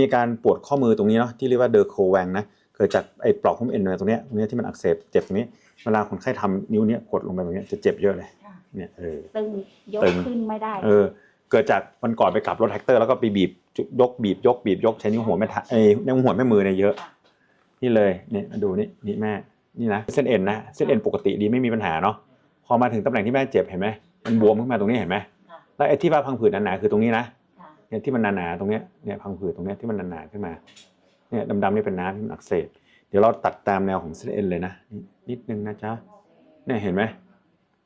มีการปวดข้อมือตรงนี้เนาะที่เรียกว่าเดอร์โคแวงนะเกิดจากไอ้ปลอกหุ้มเอ็นตรงเนี้ยตรงเนี้ยที่มันอักเสบเจ็บตรงนี้เวลาคนไข้ทำนิ้วเนี้ยกดลงไปแบบเนี้ยจะเจ็บเยอะเลยค่ะเนี่ยเออตึงยกตึงขึ้นไม่ได้ เออ เกิดจากวันก่อนไปขับรถแท็กเตอร์แล้วก็ไปบีบจุยกบีบยกบีบยกใช้นิ้วหัวแม่ทะไอ้นิ้วหัวแม่มือเนี่ยเยอะค่ะนี่เลยเนี่ยมาดูนี่นี่แม่นี่นะเส้นเอ็นนะเส้นเอ็นปกติดีไม่มีปัญหาเนาะพอมาถึงตำแหน่งที่แม่เจ็บเห็นไหมมันบวมขึ้นมาตรงนี้เห็นไหมค่ะแล้วไอ้ที่ว่าพังผืดหนาๆคือตรงนี้นะค่ะ เนี่ยที่มันหนาๆตรงเนี้ยเนี่ยพังผืดตรงเนี้ยที่มันหนาๆขึ้นมาเนี่ยดำๆนี่เป็นน้ำที่มันอักเสบเดี๋ยวเราตัดตามแนวของเส้นเอ็นเลยนะนี่นิดนึงนะจ๊ะเนี่ยเห็นไหม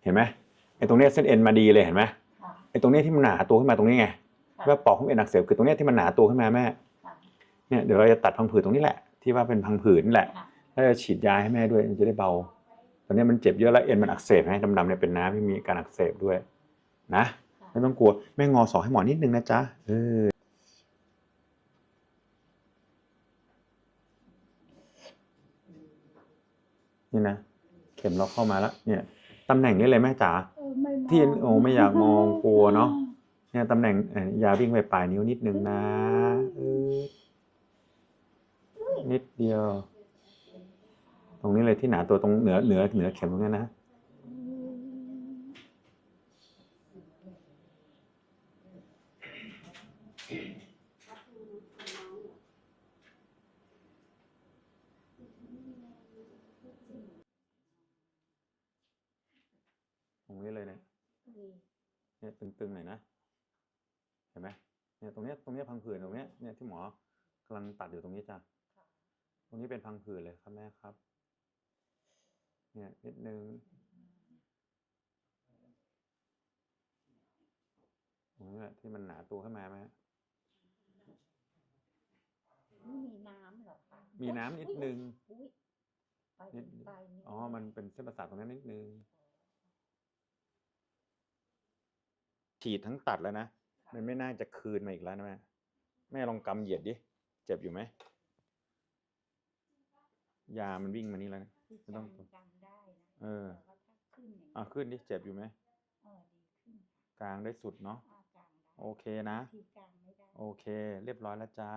เห็นไหมไอ้ตรงเนี้ยเส้นเอ็นมาดีเลยเห็นไหมค่ะไอ้ตรงเนี้ยที่มันหนาตัวขึ้นมาตรงนี้ไงค่ะว่าปอกของเอ็นอักเสบคือตรงเนี้ยที่มันหนาตัวขึ้นมาแม่ค่ะเนี่ยเดี๋ยวเราจะตัดพังผืดตรงนี้แหละ ที่ว่าเป็นพังผืดนี่แหละค่ะแล้วจะฉีดยาให้แม่ด้วยมันจะได้เบาตอนนี้มันเจ็บเยอะแล้วเอ็นมันอักเสบให้ดำๆเนี่ยเป็นน้ำที่มีการอักเสบด้วยนะ ไม่ต้องกลัว แม่งอศอกให้หมอนิดนึงนะจ๊ะเออนี่นะ เข็มเราเข้ามาแล้ว เนี่ยตำแหน่งนี้เลยแม่จ๋าเออไม่มงที่โอ้ไม่อยากมองกลัวเนอะเนี่ยตำแหน่งเอ่อยาวิ่งไปปลายนิ้วนิดนึงนะเออนิดเดียว ตรงนี้เลยที่หนาตัวตรงเหนือเหนือเหนือเข็มตรงนี้นะ ตรงนี้เลย เนี่ยเนี่ยตึงๆหน่อยนะ เห็นไหมเนี่ยตรงเนี้ยตรงเนี้ยพังผืดตรงเนี้ยเนี่ยที่หมอกำลังตัดอยู่ตรงนี้จ้ะตรงนี้เป็นพังผืดเลยครับแม่ครับ เนี่ยนิดนึงตรงนี้แหละที่มันหนาตัวขึ้นมาไหมฮะไม่มีน้ำเหรอคะมีน้ำนิดนึงอุ๊ยไปนิดไปนิดอ๋อ มันเป็นเส้นประสาทตรงนั้นนิดนึง ฉีดทั้งตัดแล้วนะมันไม่น่าจะคืนมาอีกแล้วนะแม่แม่ลองกำเหยียดดิเจ็บอยู่ไหมยามันวิ่งมานี่แล้วนะที่ไม่ต้องจำจำได้นะเออแต่ว่าถ้าขึ้นอย่างนี้อะขึ้นดิเจ็บอยู่ไหมเออดีขึ้นค่ะกลางได้สุดเนาะอ้ากลางได้โอเคนะทีกลางไม่ได้โอเค เรียบร้อยแล้วจ้า